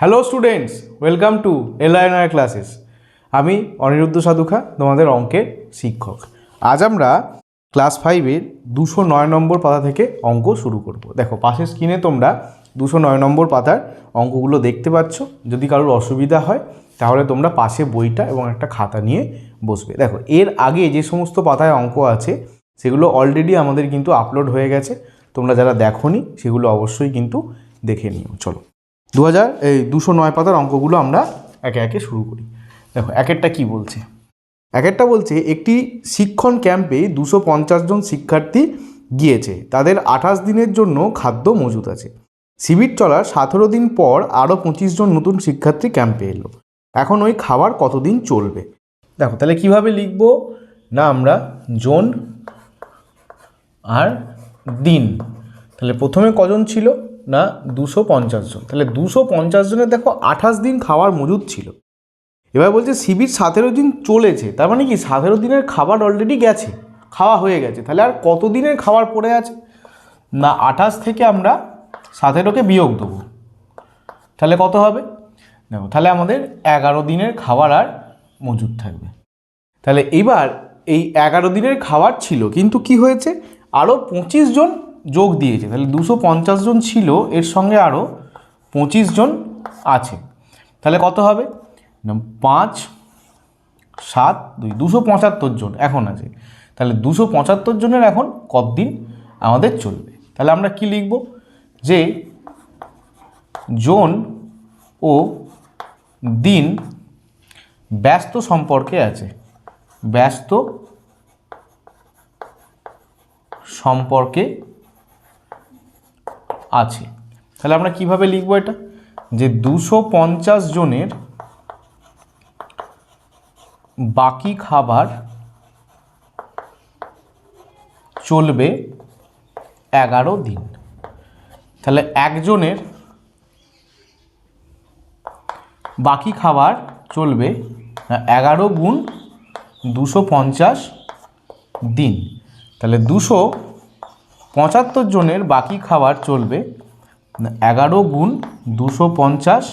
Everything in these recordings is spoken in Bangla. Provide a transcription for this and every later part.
Hello students welcome to LINR classes আমি অনিরুদ্ধ সাধুখা, তোমাদের অঙ্কের শিক্ষক। আজ আমরা ক্লাস ফাইভের দুশো নয় নম্বর পাতা থেকে অঙ্ক শুরু করব। দেখো, পাশের স্ক্রিনে তোমরা দুশো নয় নম্বর পাতার অঙ্কগুলো দেখতে পাচ্ছ। যদি কারোর অসুবিধা হয়, তাহলে তোমরা পাশে বইটা এবং একটা খাতা নিয়ে বসবে। দেখো, এর আগে যে সমস্ত পাতায় অঙ্ক আছে, সেগুলো অলরেডি আমাদের কিন্তু আপলোড হয়ে গেছে। তোমরা যারা দেখোনি, সেগুলো অবশ্যই কিন্তু দেখে নিও। চলো। দু হাজার এই দুশো নয় পাতার অঙ্কগুলো আমরা একে একে শুরু করি। দেখো, একেরটা কি বলছে? একেরটা বলছে, একটি শিক্ষণ ক্যাম্পে দুশো জন শিক্ষার্থী গিয়েছে। তাদের আঠাশ দিনের জন্য খাদ্য মজুদ আছে। শিবির চলার সতেরো দিন পর আরও পঁচিশ জন নতুন শিক্ষার্থী ক্যাম্পে এলো। এখন ওই খাবার কতদিন চলবে? দেখো, তাহলে কীভাবে লিখব? না, আমরা জোন আর দিন। তাহলে প্রথমে কজন ছিল? না, দুশো পঞ্চাশ জন। তাহলে দুশো পঞ্চাশ জনের দেখো আঠাশ দিন খাবার মজুদ ছিল। এবার বলছে শিবির সতেরো দিন চলেছে, তার মানে কি সতেরো দিনের খাবার অলরেডি গেছে, খাওয়া হয়ে গেছে। তাহলে আর কত দিনের খাবার পড়ে আছে? না, আঠাশ থেকে আমরা সতেরোকে বিয়োগ দেবো। তাহলে কত হবে? দেখো, তাহলে আমাদের এগারো দিনের খাবার আর মজুদ থাকবে। তাহলে এবার এই এগারো দিনের খাবার ছিল, কিন্তু কি হয়েছে? আরও পঁচিশ জন যোগ দিয়েছে। তাহলে দুশো জন ছিল, এর সঙ্গে আরও পঁচিশ জন আছে। তাহলে কত হবে? পাঁচ, সাত, দুই, দুশো পঁচাত্তর জন এখন আছে। তাহলে দুশো পঁচাত্তর জনের এখন কতদিন আমাদের চলবে? তাহলে আমরা কি লিখব? যে জোন ও দিন ব্যস্ত সম্পর্কে আছে। ব্যস্ত সম্পর্কে আছে। তাহলে আমরা কীভাবে লিখব এটা? যে দুশো পঞ্চাশ জনের বাকি খাবার চলবে এগারো দিন। তাহলে একজনের বাকি খাবার চলবে এগারো গুণ দুশো পঞ্চাশ দিন। তাহলে দুশো পঁচাত্তর জনের বাকি খাবার চলবে। এগারো গুণ দুশো পঞ্চাশ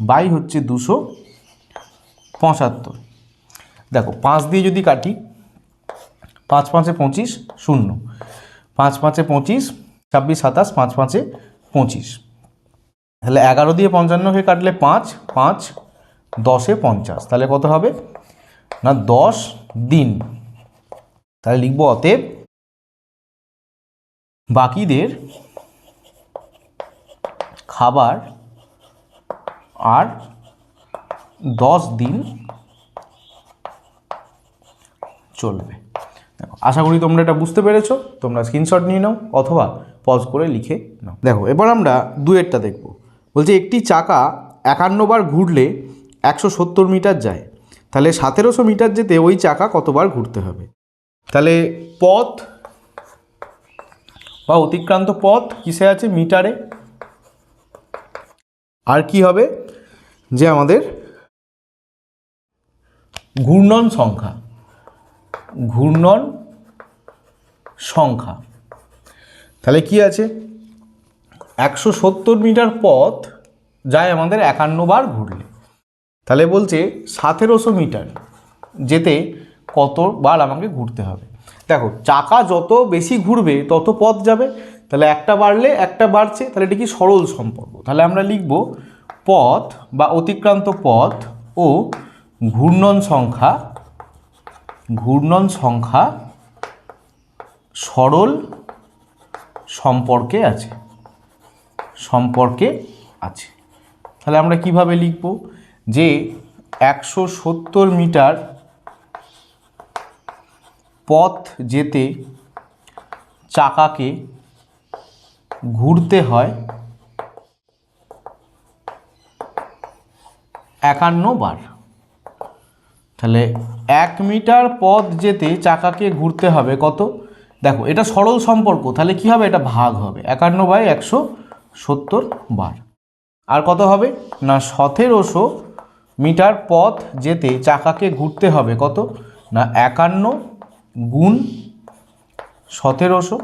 বাই হচ্ছে দুশো পঁচাত্তর। দেখো, পাঁচ দিয়ে যদি কাটি, পাঁচ পাঁচে পঁচিশ শূন্য। পাঁচ পাঁচে পঁচিশ, ছাব্বিশ সাতাশ, পাঁচ পাঁচে পঁচিশ। তাহলে এগারো দিয়ে পঞ্চান্ন হয়ে কাটলে পাঁচ পাঁচ দশে পঞ্চাশ। তাহলে কত হবে? না, দশ দিন। তাহলে লিখব অতএব বাকিদের খাবার আর দশ দিন চলবে। দেখো, আশা করি তোমরা এটা বুঝতে পেরেছ। তোমরা স্ক্রিনশট নিয়ে নাও অথবা পজ করে লিখে নাও। দেখো, এবার আমরা দুয়েরটা দেখব। বলছে, একটি চাকা একান্ন বার ঘুরলে একশো সত্তর মিটার যায়। তাহলে সতেরোশো মিটার যেতে ওই চাকা কতবার ঘুরতে হবে? তাহলে পথ বা অতিক্রান্ত পথ কিসে আছে? মিটারে। আর কি হবে? যে আমাদের ঘূর্ণন সংখ্যা। ঘূর্ণন সংখ্যা। তাহলে কি আছে? একশো সত্তর মিটার পথ যায় আমাদের একান্ন বার ঘুরলে। তাহলে বলছে সতেরোশো মিটার যেতে কতবার আমাকে ঘুরতে হবে? দেখো, চাকা যত বেশি ঘুরবে, তত পথ যাবে। তাহলে একটা বাড়লে একটা বাড়ছে, তাহলে এটা কি সরল সম্পর্ক? তাহলে আমরা লিখব পথ বা অতিক্রান্ত পথ ও ঘূর্ণন সংখ্যা ঘূর্ণন সংখ্যা সরল সম্পর্কে আছে সম্পর্কে আছে। তাহলে আমরা কীভাবে লিখব? যে একশো সত্তর মিটার পথ যেতে চাকাকে ঘুরতে হয় একান্ন বার। তাহলে এক মিটার পথ যেতে চাকাকে ঘুরতে হবে কত? দেখো, এটা সরল সম্পর্ক, তাহলে কি হবে? এটা ভাগ হবে। একান্ন বাই একশো সত্তর বার। আর কত হবে? না, সতেরোশো মিটার পথ যেতে চাকাকে ঘুরতে হবে কত? না, একান্ন গুণ সতেরোশো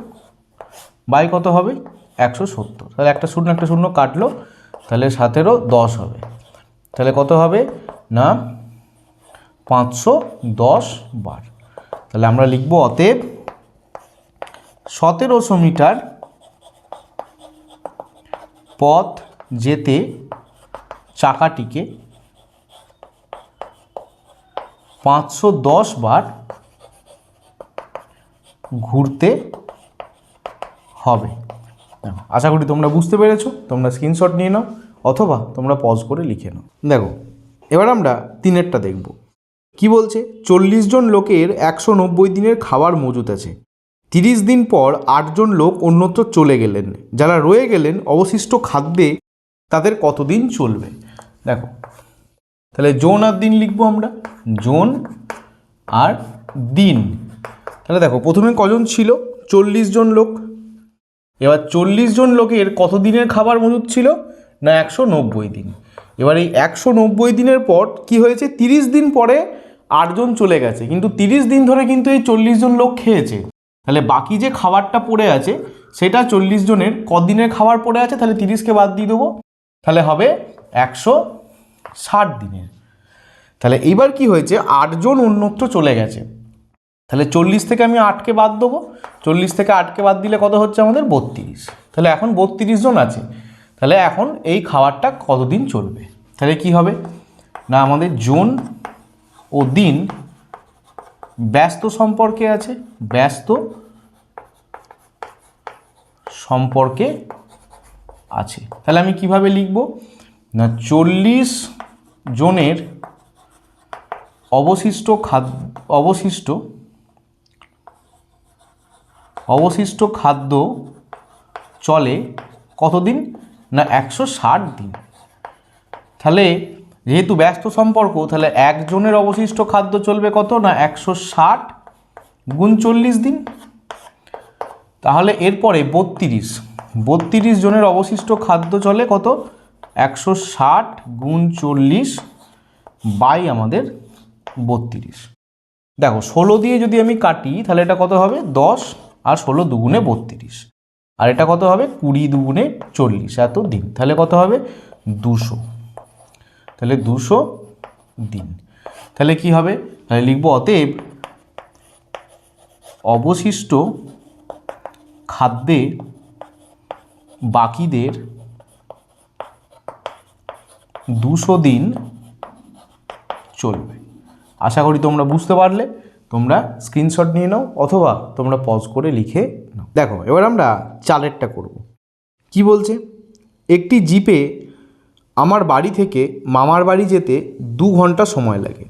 বাই কত হবে? একশো সত্তর। তাহলে একটা শূন্য একটা শূন্য কাটলো, তাহলে সতেরো, দশ হবে। তাহলে কত হবে? না, পাঁচশো দশ বার। তাহলে আমরা লিখব অতএব সতেরোশো মিটার পথ যেতে চাকাটিকে পাঁচশো দশ বার ঘুরতে হবে। দেখো, আশা করি তোমরা বুঝতে পেরেছ তোমরা স্ক্রিনশট নিয়ে নাও অথবা তোমরা পজ করে লিখে নাও। দেখো এবার আমরা তিনেরটা দেখব। কি বলছে? চল্লিশ জন লোকের একশো নব্বই দিনের খাবার মজুত আছে। তিরিশ দিন পর আটজন লোক অন্যত্র চলে গেলেন। যারা রয়ে গেলেন অবশিষ্ট খাদ্যে তাদের কতদিন চলবে? দেখো তাহলে জোন আর দিন লিখব আমরা। জোন আর দিন। তাহলে দেখো, প্রথমে কজন ছিল? চল্লিশ জন লোক। এবার চল্লিশ জন লোকের কত দিনের খাবার মজুদ ছিল? না, একশো নব্বই দিন। এবার এই একশো নব্বই দিনের পর কি হয়েছে? তিরিশ দিন পরে আটজন চলে গেছে। কিন্তু তিরিশ দিন ধরে কিন্তু এই চল্লিশ জন লোক খেয়েছে। তাহলে বাকি যে খাবারটা পড়ে আছে, সেটা চল্লিশ জনের কদিনের খাবার পড়ে আছে? তাহলে তিরিশকে বাদ দিয়ে দেবো। তাহলে হবে একশো ষাট দিনের। তাহলে এইবার কি হয়েছে? আটজন অন্যত্র চলে গেছে। তাহলে চল্লিশ থেকে আমি আটকে বাদ দেবো। চল্লিশ থেকে আটকে বাদ দিলে কত হচ্ছে আমাদের? বত্রিশ। তাহলে এখন বত্রিশ জন আছে। তাহলে এখন এই খাবারটা কতদিন চলবে? তাহলে কি হবে? না, আমাদের জোন ও দিন ব্যস্ত সম্পর্কে আছে। ব্যস্ত সম্পর্কে আছে। তাহলে আমি কীভাবে লিখব? না, চল্লিশ জনের অবশিষ্ট খাদ্য অবশিষ্ট অবশিষ্ট খাদ্য চলে কতদিন না একশো ষাট দিন? তাহলে যেহেতু ব্যস্ত সম্পর্ক, তাহলে একজনের অবশিষ্ট খাদ্য চলবে কত না একশো ষাট গুণ চল্লিশ দিন? তাহলে এরপরে বত্রিশ। বত্রিশ জনের অবশিষ্ট খাদ্য চলে কত? একশো ষাট গুণ চল্লিশ বাই আমাদের বত্রিশ। দেখো, ষোলো দিয়ে যদি আমি কাটি, তাহলে এটা কত হবে? দশ। আর ষোলো দুগুণে বত্রিশ। আর এটা কত হবে? কুড়ি দুগুণে চল্লিশ। এত দিন। তাহলে কত হবে? দুশো। তাহলে দুশো দিন। তাহলে কি হবে? তাহলে লিখব অতএব অবশিষ্ট খাদ্যে বাকিদের দুশো দিন চলবে। আশা করি তোমরা বুঝতে পারলে। তোমরা স্ক্রিনশট নিয়ে নাও অথবা তোমরা পজ করে লিখে নাও। দেখো এবার আমরা চালেরটা করব। কি বলছে? একটি জিপে আমার বাড়ি থেকে মামার বাড়ি যেতে দু ঘণ্টা সময় লাগে।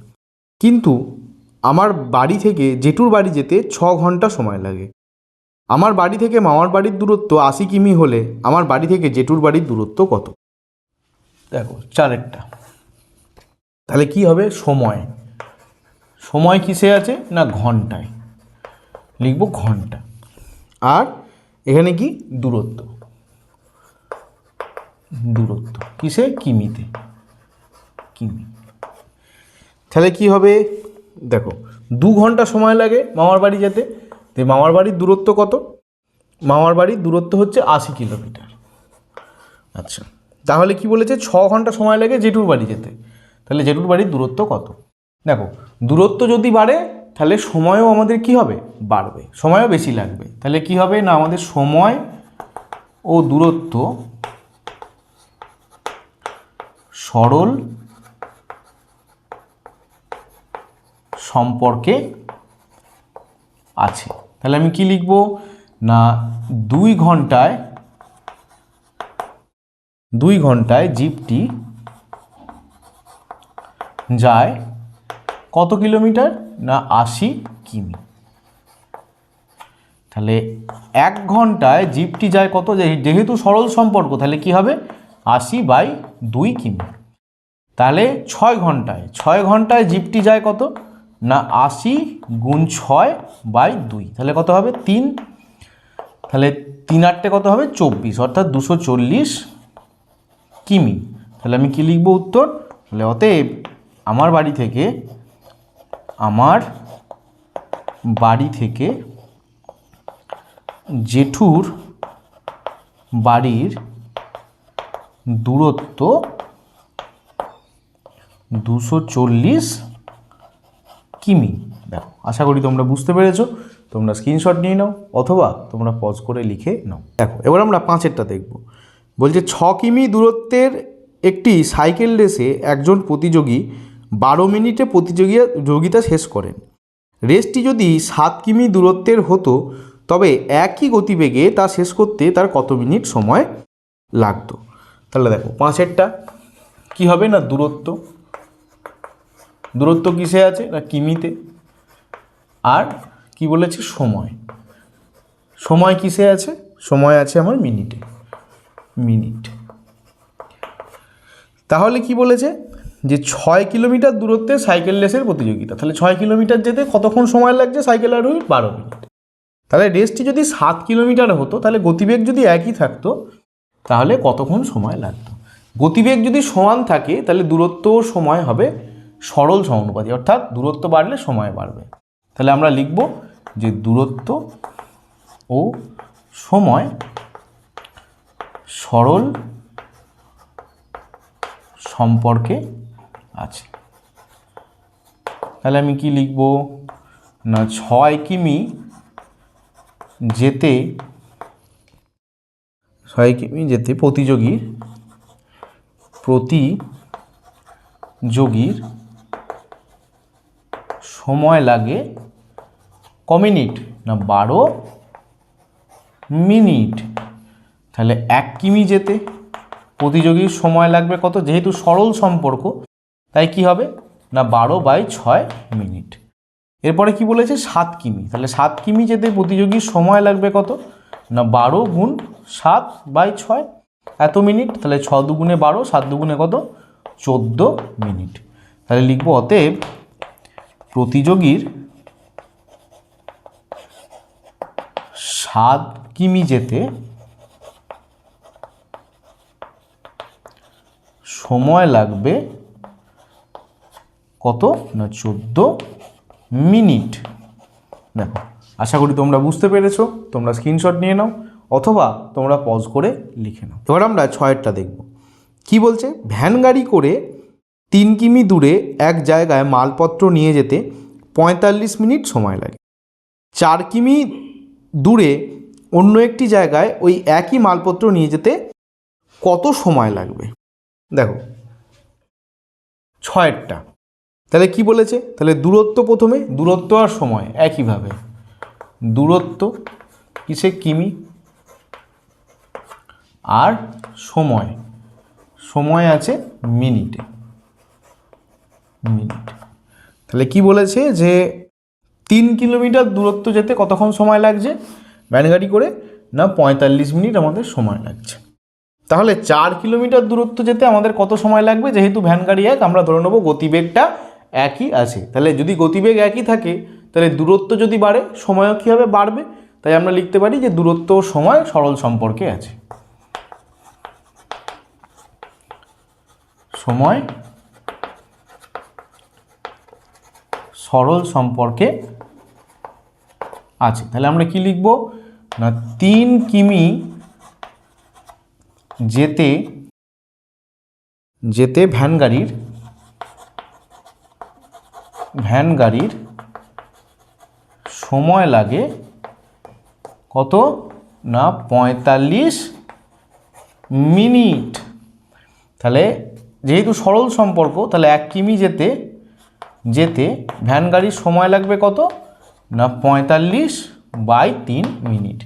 কিন্তু আমার বাড়ি থেকে জেঠুর বাড়ি যেতে ছ ঘণ্টা সময় লাগে। আমার বাড়ি থেকে মামার বাড়ির দূরত্ব আশি কিমি হলে আমার বাড়ি থেকে জেঠুর বাড়ির দূরত্ব কত? দেখো চারেরটা তাহলে কি হবে? সময়। সময় কিসে আছে? না ঘন্টায়। লিখব ঘণ্টা। আর এখানে কি? দূরত্ব। দূরত্ব। কিসে? কিমিতে। কিমি। তাহলে কি হবে? দেখো, দু ঘণ্টা সময় লাগে মামার বাড়ি যেতে। তো মামার বাড়ির দূরত্ব কত? মামার বাড়ির দূরত্ব হচ্ছে আশি কিলোমিটার। আচ্ছা তাহলে কি বলেছে? ছ ঘণ্টা সময় লাগে জেঠুর বাড়ি যেতে। তাহলে জেঠুর বাড়ির দূরত্ব কত? দেখো, দূরত্ব যদি বাড়ে, তাহলে সময়ও আমাদের কি হবে? বাড়বে। সময়ও বেশি লাগবে। তাহলে কি হবে? না, আমাদের সময় ও দূরত্ব সরল সম্পর্কে আছে। তাহলে আমি কি লিখব? না, দুই ঘন্টায় দুই ঘন্টায় জিপটি যায় কত কিলোমিটার না আশি কিমি? তাহলে এক ঘন্টায় জিপটি যায় কত? যেহেতু সরল সম্পর্ক, তাহলে কি হবে? আশি বাই দুই কিমি। তাহলে ছয় ঘন্টায় ছয় ঘন্টায় জিপটি যায় কত? না আশি গুণ ছয় বাই দুই। তাহলে কত হবে? তিন। তাহলে তিন আটটে কত হবে? চব্বিশ, অর্থাৎ দুশো চল্লিশ কিমি। তাহলে আমি কি লিখব উত্তর? তাহলে অতএব আমার বাড়ি থেকে আমার বাড়ি থেকে জেঠুর বাড়ির দূরত্ব দুশো চল্লিশ কিমি। দেখো, আশা করি তোমরা বুঝতে পেরেছ। তোমরা স্ক্রিনশট নিয়ে নাও, অথবা তোমরা পজ করে লিখে নাও। দেখো, এবার আমরা পাঁচেরটা দেখব। বলছে, ছ কিমি দূরত্বের একটি সাইকেল রেসে একজন প্রতিযোগী বারো মিনিটে প্রতিযোগিতা যোগিতা শেষ করেন। রেসটি যদি সাত কিমি দূরত্বের হতো, তবে একই গতিবেগে তা শেষ করতে তার কত মিনিট সময় লাগতো? তাহলে দেখো, পাঁচেরটা, কি হবে না দূরত্ব? দূরত্ব কিসে আছে? না কিমিতে? আর কি বলেছে? সময়। সময় কিসে আছে? সময় আছে আমার মিনিটে। মিনিট। তাহলে কি বলেছে? যে ছয় কিলোমিটার দূরত্বে সাইকেল রেসের প্রতিযোগিতা। তাহলে ছয় কিলোমিটার যেতে কতক্ষণ সময় লাগছে? সাইকেল আরোহীর বারো মিনিট। তাহলে রেসটি যদি সাত কিলোমিটার হতো, তাহলে গতিবেগ যদি একই থাকতো, তাহলে কতক্ষণ সময় লাগতো? গতিবেগ যদি সমান থাকে, তাহলে দূরত্ব সময় হবে সরল সমানুপাতি, অর্থাৎ দূরত্ব বাড়লে সময় বাড়বে। তাহলে আমরা লিখব যে দূরত্ব ও সময় সরল সম্পর্কে আছে। তাহলে আমি কি লিখব? না, ছয় কিমি যেতে, ছয় কিমি যেতে প্রতিযোগীর প্রতিযোগীর সময় লাগে ক মিনিট? না, বারো মিনিট। তাহলে এক কিমি যেতে প্রতিযোগীর সময় লাগবে কত? যেহেতু সরল সম্পর্ক তাই কি হবে? না বারো বাই ছয় মিনিট। এরপরে কি বলেছে? সাত কিমি। তাহলে সাত কিমি যেতে প্রতিযোগীর সময় লাগবে কত? না বারো গুণ সাত বাই ছয়। এত মিনিট? তাহলে ছ দুগুণে বারো, সাত দুগুণে কত? চোদ্দ মিনিট। তাহলে লিখব, অতএব প্রতিযোগীর সাত কিমি যেতে সময় লাগবে কত না চোদ্দ মিনিট? দেখো, আশা করি তোমরা বুঝতে পেরেছ। তোমরা স্ক্রিনশট নিয়ে নাও, অথবা তোমরা পজ করে লিখে নাও। এবার আমরা ছয়েরটা দেখব। কি বলছে? ভ্যান গাড়ি করে তিন কিমি দূরে এক জায়গায় মালপত্র নিয়ে যেতে পঁয়তাল্লিশ মিনিট সময় লাগে। চার কিমি দূরে অন্য একটি জায়গায় ওই একই মালপত্র নিয়ে যেতে কত সময় লাগবে? দেখো, ছয়েরটা। তাহলে কি বলেছে? তাহলে দূরত্ব প্রথমে, দূরত্ব আর সময়, একইভাবে। দূরত্ব কিসে? কিমি। আর সময়। সময় আছে মিনিটে। মিনিট। তাহলে কি বলেছে যে, তিন কিলোমিটার দূরত্ব যেতে কতক্ষণ সময় লাগছে? ভ্যানগাড়ি করে, না পঁয়তাল্লিশ মিনিট আমাদের সময় লাগছে। তাহলে চার কিলোমিটার দূরত্ব যেতে আমাদের কত সময় লাগবে? যেহেতু ভ্যান গাড়ি এক, আমরা ধরে নেব গতিবেগটা একই আছে। তাহলে যদি গতিবেগ একই থাকে, তাহলে দূরত্ব যদি বাড়ে, সময়ও কী হবে বাড়বে? তাই আমরা লিখতে পারি যে দূরত্ব ও সময় সরল সম্পর্কে আছে। সময় সরল সম্পর্কে আছে। তাহলে আমরা কি লিখব? না, তিন কিমি যেতে যেতে ভ্যান গাড়ির ভ্যান গাড়ির সময় লাগে কত? না, পঁয়তাল্লিশ মিনিট। তাহলে যেহেতু সরল সম্পর্ক, তাহলে এক কিমি যেতে যেতে ভ্যান গাড়ির সময় লাগবে কত? না, পঁয়তাল্লিশ বাই তিন মিনিট।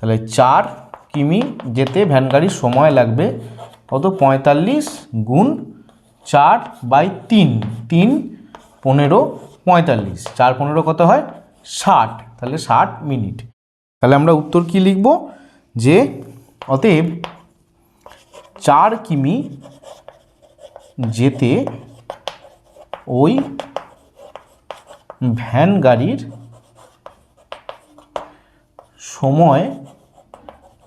তাহলে চার কিমি যেতে ভ্যান গাড়ির সময় লাগবে কত? পঁয়তাল্লিশ গুণ চার বাই তিন। তিন পনেরো পঁয়তাল্লিশ। চার পনেরো কত হয়? ষাট। তাহলে ষাট মিনিট। তাহলে আমরা উত্তর কি লিখব? যে অতএব চার কিমি যেতে ওই ভ্যান গাড়ির সময়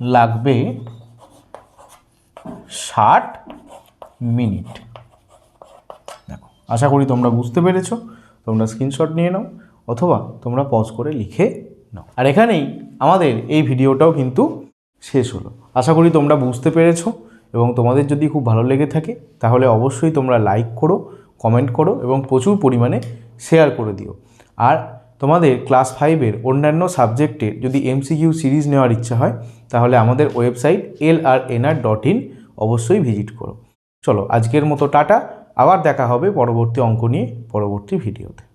লাগবে ষাট মিনিট। আশা করি তোমরা বুঝতে পেরেছ। তোমরা স্ক্রিনশট নিয়ে নাও অথবা তোমরা পজ করে লিখে নাও। আর এখানেই আমাদের এই ভিডিওটাও কিন্তু শেষ হলো। আশা করি তোমরা বুঝতে পেরেছ এবং তোমাদের যদি খুব ভালো লেগে থাকে, তাহলে অবশ্যই তোমরা লাইক করো কমেন্ট করো এবং প্রচুর পরিমাণে শেয়ার করে দিও। আর তোমাদের ক্লাস ফাইভের অন্যান্য সাবজেক্টের যদি এমসিকিউ সিরিজ নেওয়ার ইচ্ছা হয়, তাহলে আমাদের website L R NR dot in অবশ্যই ভিজিট করো। চলো, আজকের মতো টাটা। আবার দেখা হবে পরবর্তী অঙ্ক নিয়ে পরবর্তী ভিডিওতে।